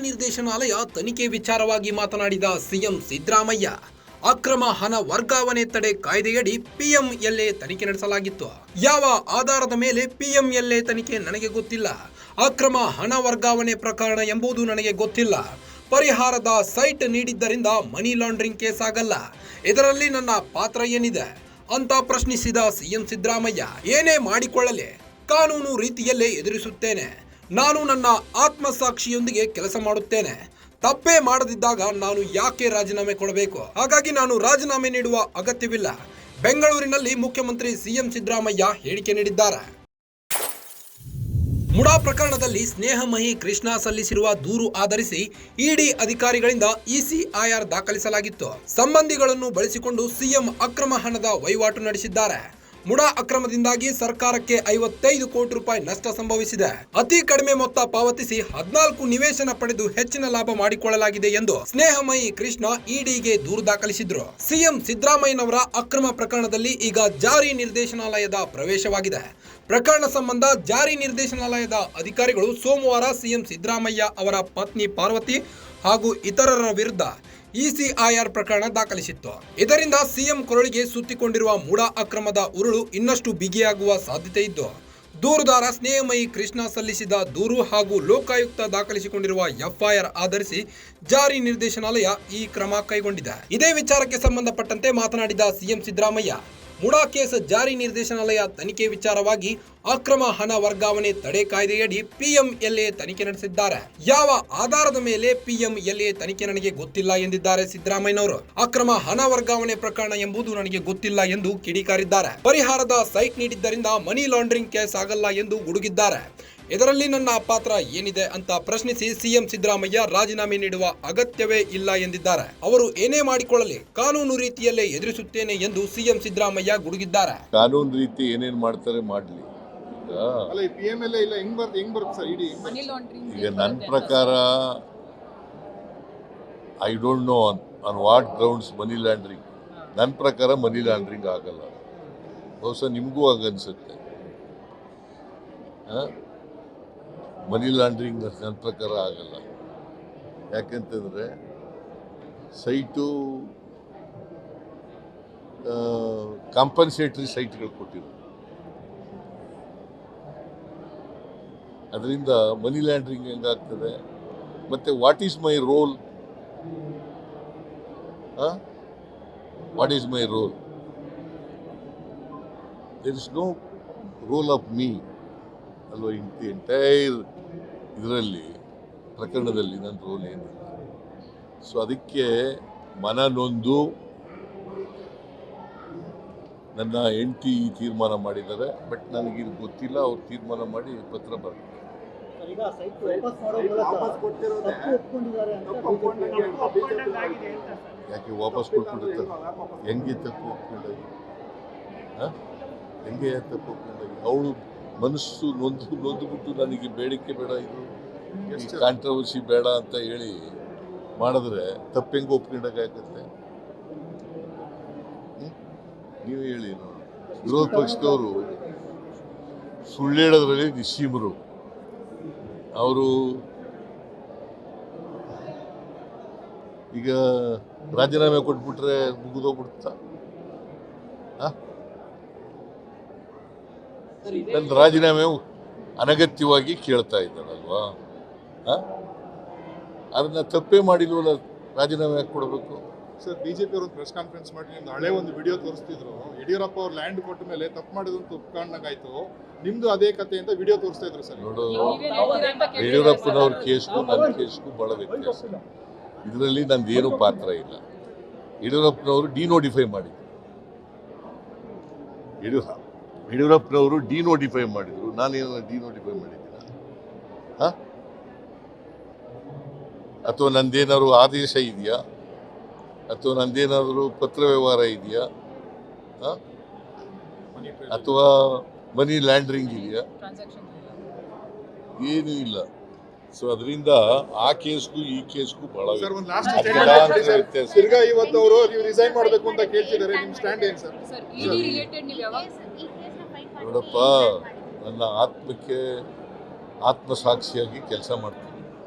ನಿರ್ದೇಶನಾಲಯ ತನಿಖೆ ವಿಚಾರವಾಗಿ ಮಾತನಾಡಿದ ಸಿಎಂ ಸಿದ್ದರಾಮಯ್ಯ, ಅಕ್ರಮ ಹಣ ವರ್ಗಾವಣೆ ತಡೆ ಕಾಯ್ದೆಯಡಿ ಪಿಎಂಎಲ್ಎ ತನಿಖೆ ನಡೆಸಲಾಗಿತ್ತು. ಯಾವ ಆಧಾರದ ಮೇಲೆ ಪಿಎಂಎಲ್ಎ ತನಿಖೆ ನನಗೆ ಗೊತ್ತಿಲ್ಲ, ಅಕ್ರಮ ಹಣ ವರ್ಗಾವಣೆ ಪ್ರಕರಣ ಎಂಬುದು ನನಗೆ ಗೊತ್ತಿಲ್ಲ. ಪರಿಹಾರದ ಸೈಟ್ ನೀಡಿದ್ದರಿಂದ ಮನಿ ಲಾಂಡ್ರಿಂಗ್ ಕೇಸ್ ಆಗಲ್ಲ. ಇದರಲ್ಲಿ ನನ್ನ ಪಾತ್ರ ಏನಿದೆ? ಅಂತ ಪ್ರಶ್ನಿಸಿದ ಸಿಎಂ ಸಿದ್ದರಾಮಯ್ಯ, ಏನೇ ಮಾಡಿಕೊಳ್ಳಲೆ, ಕಾನೂನು ರೀತಿಯಲ್ಲೇ ಎದುರಿಸುತ್ತೇನೆ. ನಾನು ನನ್ನ ಆತ್ಮಸಾಕ್ಷಿಯೊಂದಿಗೆ ಕೆಲಸ ಮಾಡುತ್ತೇನೆ. ತಪ್ಪೇ ಮಾಡದಿದ್ದಾಗ ನಾನು ಯಾಕೆ ರಾಜೀನಾಮೆ ಕೊಡಬೇಕು? ಹಾಗಾಗಿ ನಾನು ರಾಜೀನಾಮೆ ನೀಡುವ ಅಗತ್ಯವಿಲ್ಲ. ಬೆಂಗಳೂರಿನಲ್ಲಿ ಮುಖ್ಯಮಂತ್ರಿ ಸಿಎಂ ಸಿದ್ದರಾಮಯ್ಯ ಹೇಳಿಕೆ ನೀಡಿದ್ದಾರೆ. ಮುಡಾ ಪ್ರಕರಣದಲ್ಲಿ ಸ್ನೇಹಮಹಿ ಕೃಷ್ಣ ಸಲ್ಲಿಸಿರುವ ದೂರು ಆಧರಿಸಿ ಇಡಿ ಅಧಿಕಾರಿಗಳಿಂದ ಇಸಿಐಆರ್ ದಾಖಲಿಸಲಾಗಿತ್ತು. ಸಂಬಂಧಿಗಳನ್ನು ಬಳಸಿಕೊಂಡು ಸಿಎಂ ಅಕ್ರಮ ಹಣದ ವಹಿವಾಟು ನಡೆಸಿದ್ದಾರೆ. ಮುಡಾ ಅಕ್ರಮದಿಂದಾಗಿ ಸರ್ಕಾರಕ್ಕೆ ಐವತ್ತೈದು ಕೋಟಿ ರೂಪಾಯಿ ನಷ್ಟ ಸಂಭವಿಸಿದೆ. ಅತಿ ಕಡಿಮೆ ಮೊತ್ತ ಪಾವತಿಸಿ ಹದಿನಾಲ್ಕು ನಿವೇಶನ ಪಡೆದು ಹೆಚ್ಚಿನ ಲಾಭ ಮಾಡಿಕೊಳ್ಳಲಾಗಿದೆ ಎಂದು ಸ್ನೇಹಮಯಿ ಕೃಷ್ಣ ಇಡಿಗೆ ದೂರು ದಾಖಲಿಸಿದ್ರು. ಸಿಎಂ ಸಿದ್ದರಾಮಯ್ಯನವರ ಅಕ್ರಮ ಪ್ರಕರಣದಲ್ಲಿ ಈಗ ಜಾರಿ ನಿರ್ದೇಶನಾಲಯದ ಪ್ರವೇಶವಾಗಿದೆ. ಪ್ರಕರಣ ಸಂಬಂಧ ಜಾರಿ ನಿರ್ದೇಶನಾಲಯದ ಅಧಿಕಾರಿಗಳು ಸೋಮವಾರ ಸಿಎಂ ಸಿದ್ದರಾಮಯ್ಯ ಅವರ ಪತ್ನಿ ಪಾರ್ವತಿ ಹಾಗೂ ಇತರರ ವಿರುದ್ಧ ಇಸಿಐಆರ್ ಪ್ರಕರಣ ದಾಖಲಿಸಿತ್ತು. ಇದರಿಂದ ಸಿಎಂ ಕೊರಳಿಗೆ ಸುತ್ತಿಕೊಂಡಿರುವ ಮೂಡಾ ಅಕ್ರಮದ ಉರುಳು ಇನ್ನಷ್ಟು ಬಿಗಿಯಾಗುವ ಸಾಧ್ಯತೆ ಇದ್ದು, ದೂರುದಾರ ಸ್ನೇಹಮಯಿ ಕೃಷ್ಣ ಸಲ್ಲಿಸಿದ ದೂರು ಹಾಗೂ ಲೋಕಾಯುಕ್ತ ದಾಖಲಿಸಿಕೊಂಡಿರುವ ಎಫ್ಐಆರ್ ಆಧರಿಸಿ ಜಾರಿ ನಿರ್ದೇಶನಾಲಯ ಈ ಕ್ರಮ ಕೈಗೊಂಡಿದೆ. ಇದೇ ವಿಚಾರಕ್ಕೆ ಸಂಬಂಧಪಟ್ಟಂತೆ ಮಾತನಾಡಿದ ಸಿಎಂ ಸಿದ್ದರಾಮಯ್ಯ ಮುಡಾ ಕೇಸ್ ಜಾರಿ ನಿರ್ದೇಶನಾಲಯ ತನಿಖೆ ವಿಚಾರವಾಗಿ ಅಕ್ರಮ ಹಣ ವರ್ಗಾವಣೆ ತಡೆ ಕಾಯ್ದೆಯಡಿ ಪಿಎಂಎಲ್ಎ ತನಿಖೆ ನಡೆಸಿದ್ದಾರೆ. ಯಾವ ಆಧಾರದ ಮೇಲೆ ಪಿಎಂಎಲ್ಎ ತನಿಖೆ ನನಗೆ ಗೊತ್ತಿಲ್ಲ ಎಂದಿದ್ದಾರೆ ಸಿದ್ದರಾಮಯ್ಯನವರು? ಅಕ್ರಮ ಹಣ ವರ್ಗಾವಣೆ ಪ್ರಕರಣ ಎಂಬುದು ನನಗೆ ಗೊತ್ತಿಲ್ಲ ಎಂದು ಕಿಡಿಕಾರಿದ್ದಾರೆ. ಪರಿಹಾರದ ಸೈಟ್ ನೀಡಿದ್ದರಿಂದ ಮನಿ ಲಾಂಡ್ರಿಂಗ್ ಕೇಸ್ ಆಗಲ್ಲ ಎಂದು ಗುಡುಗಿದ್ದಾರೆ. ಇದರಲ್ಲಿ ನನ್ನ ಪಾತ್ರ ಏನಿದೆ ಅಂತ ಪ್ರಶ್ನಿಸಿ ಸಿಎಂ ಸಿದ್ದರಾಮಯ್ಯ ರಾಜೀನಾಮೆ ನೀಡುವ ಅಗತ್ಯವೇ ಇಲ್ಲ ಎಂದಿದ್ದಾರೆ. ಅವರು ಏನೇ ಮಾಡಿಕೊಳ್ಳಲಿ ಕಾನೂನು ರೀತಿಯಲ್ಲೇ ಎದುರಿಸುತ್ತೇನೆ ಎಂದು ಸಿಎಂ ಸಿದ್ದರಾಮಯ್ಯ ಗುಡುಗಿದ್ದಾರೆ. ಕಾನೂನು ರೀತಿ ಏನೇನು ಮಾಡ್ತಾರೆ ಮಾಡಲಿ. ಈಗ ಅಲ್ಲ ಈ ಎಂ ಎಲ್ ಇಲ್ಲ ಹೆಂಗ್ ಬರ್ ಹೆಂಗ್ ಬರುತ್ತೆ ಸರ್ ಇಡೀ ಮನಿ ಲಾಂಡ್ರಿಂಗ್ ಈಗ ನನ್ನ ಪ್ರಕಾರ I don't know on what grounds money laundering ನನ್ನ ಪ್ರಕಾರ ಮನಿ ಲ್ಯಾಂಡ್ರಿಂಗ್ ಆಗಲ್ಲ. ಬಹುಶಃ ನಿಮಗೂ ಆಗನ್ಸುತ್ತೆ ಮನಿ ಲಾಂಡ್ರಿಂಗ್ ನನ್ನ ಪ್ರಕಾರ ಆಗಲ್ಲ. ಯಾಕೆಂತಂದರೆ ಸೈಟು ಕಾಂಪನ್ಸೇಟ್ರಿ ಸೈಟ್ಗಳು ಕೊಟ್ಟಿರೋದು. ಅದರಿಂದ ಮನಿ ಲ್ಯಾಂಡ್ರಿಂಗ್ ಹೆಂಗಾಗ್ತದೆ? ಮತ್ತೆ what is my role what is my role there is no role of me ಅಲ್ವಾ ದಿ ಎಂಟೈರ್ ಇದರಲ್ಲಿ ಪ್ರಕರಣದಲ್ಲಿ ನನ್ನ ರೋಲ್ ಏನಿಲ್ಲ. ಸೊ ಅದಕ್ಕೆ ಮನ ನೊಂದು ನನ್ನ ಎಂಟಿ ತೀರ್ಮಾನ ಮಾಡಿದ್ದಾರೆ ಬಟ್ ನನಗೆ ಇದು ಗೊತ್ತಿಲ್ಲ ಅವ್ರು ತೀರ್ಮಾನ ಮಾಡಿ ಪತ್ರ ಬರ್ತಾರೆ ಯಾಕೆ ವಾಪಸ್ ಕೊಟ್ಬಿಟ್ಟಿರ್ತಾರೆ ಹೆಂಗೆ ತಪ್ಪು ಒಪ್ಕೊಂಡಾಗಿ ಹಾಂ? ಹೆಂಗೆ ತಪ್ಪು ಒಪ್ಕೊಂಡಾಗಿ ಅವಳು ಮನಸ್ಸು ನೊಂದು ನೊಂದುಬಿಟ್ಟು ನನಗೆ ಬೇಡಿಕೆ ಬೇಡ ಇದು ಕಾಂಟ್ರವರ್ಸಿ ಬೇಡ ಅಂತ ಹೇಳಿ ಮಾಡಿದ್ರೆ ತಪ್ಪು ಹೆಂಗೆ ಒಪ್ಕೊಂಡಾಗತ್ತೆ ನೀವು ಹೇಳಿ ವಿರೋಧ ಪಕ್ಷದವರು ಸುಳ್ಳು ಹೇಳೋದ್ರಲ್ಲಿ ನಿಸ್ಸೀಮರು. ಅವರು ಈಗ ರಾಜೀನಾಮೆ ಕೊಟ್ಬಿಟ್ರೆ ಮುಗಿದೋಗ್ಬಿಡುತ್ತಾ ನನ್ನ ರಾಜೀನಾಮೆ ಅನಗತ್ಯವಾಗಿ ಕೇಳ್ತಾ ಇದ್ದಾನಲ್ವಾ? ಅದನ್ನ ತಪ್ಪೇ ಮಾಡಿಲ್ವಲ್ಲ ರಾಜೀನಾಮೆ ಯಾಕೆ ಕೊಡಬೇಕು? ಸರ್ ಬಿಜೆಪಿ ಅವರು ಪ್ರೆಸ್ ಕಾನ್ಫರೆನ್ಸ್ ಮಾಡಿ ನಿಮ್ದು ಹಳೆ ಒಂದು ವಿಡಿಯೋ ತೋರಿಸ್ತಿದ್ರು. ಯಡಿಯೂರಪ್ಪ ಅವ್ರು ಲ್ಯಾಂಡ್ ಕೊಟ್ಟ ಮೇಲೆ ತಪ್ಪು ಮಾಡಿದಂತ ಒಪ್ಕೊಂಡಾಗಾಯ್ತು. ನಿಮ್ದು ಅದೇ ಕತೆ ಅಂತ ವಿಡಿಯೋ ತೋರಿಸ್ತಾ ಇದ್ರು ಸರ್. ನೋಡು ಯಡಿಯೂರಪ್ಪನವ್ರ ಕೇಸ್ಗೂ ನನ್ನ ಕೇಸ್ಗೂ ಬಹಳ ವ್ಯತ್ಯಾಸ. ಇದರಲ್ಲಿ ನಂದೇನು ಪಾತ್ರ ಇಲ್ಲ. ಯಡಿಯೂರಪ್ಪನವರು ಡಿನೋಟಿಫೈ ಮಾಡಿದ್ರು. ಯಡಿಯೂರಪ್ಪ ಯಡಿಯೂರಪ್ಪನವರು ಡಿನೋಟಿಫೈ ಮಾಡಿದ್ರು. ನಾನೇನ ಡಿನೋಟಿಫೈ ಮಾಡಿದ್ದೀನ? ಹಾ? ಅಥವಾ ನಂದೇನಾದ್ರು ಆದೇಶ ಇದೆಯಾ? ಅಥವಾ ನಂದೇನಾದರೂ ಪತ್ರ ವ್ಯವಹಾರ ಇದೆಯಾ? ಹಾ? ಮನಿ ಅಥವಾ ಮನಿ ಲ್ಯಾಂಡ್ರಿಂಗ್ ಇದೆಯಾ? ಟ್ರಾನ್ಸಾಕ್ಷನ್ ಏನೂ ಇಲ್ಲ. ಸೊ ಅದರಿಂದ ಆ ಕೇಸ್ಗೂ ಈ ಕೇಸ್ಗೂ ಬಹಳ ಸರ್ ಒಂದು ಲಾಸ್ಟ್ ಅದೇ ಸ್ಟೇಟ್ಮೆಂಟ್ ಲಾಸ್ಟ್ ಸರ್ ವ್ಯತ್ಯಾಸ. ತಿರ್ಗಾ ಇವತ್ತು ಅವರು ನೀವು ರಿಸೈನ್ ಮಾಡಬೇಕು ಅಂತ ಕೇಳ್ತಿದ್ದಾರೆ ನಿಮ್ ಸ್ಟ್ಯಾಂಡ್ ಏನ್ ಸರ್ ನೋಡಪ್ಪ ನನ್ನ ಆತ್ಮಕ್ಕೆ ಆತ್ಮಸಾಕ್ಷಿಯಾಗಿ ಕೆಲಸ ಮಾಡ್ತೀನಿ.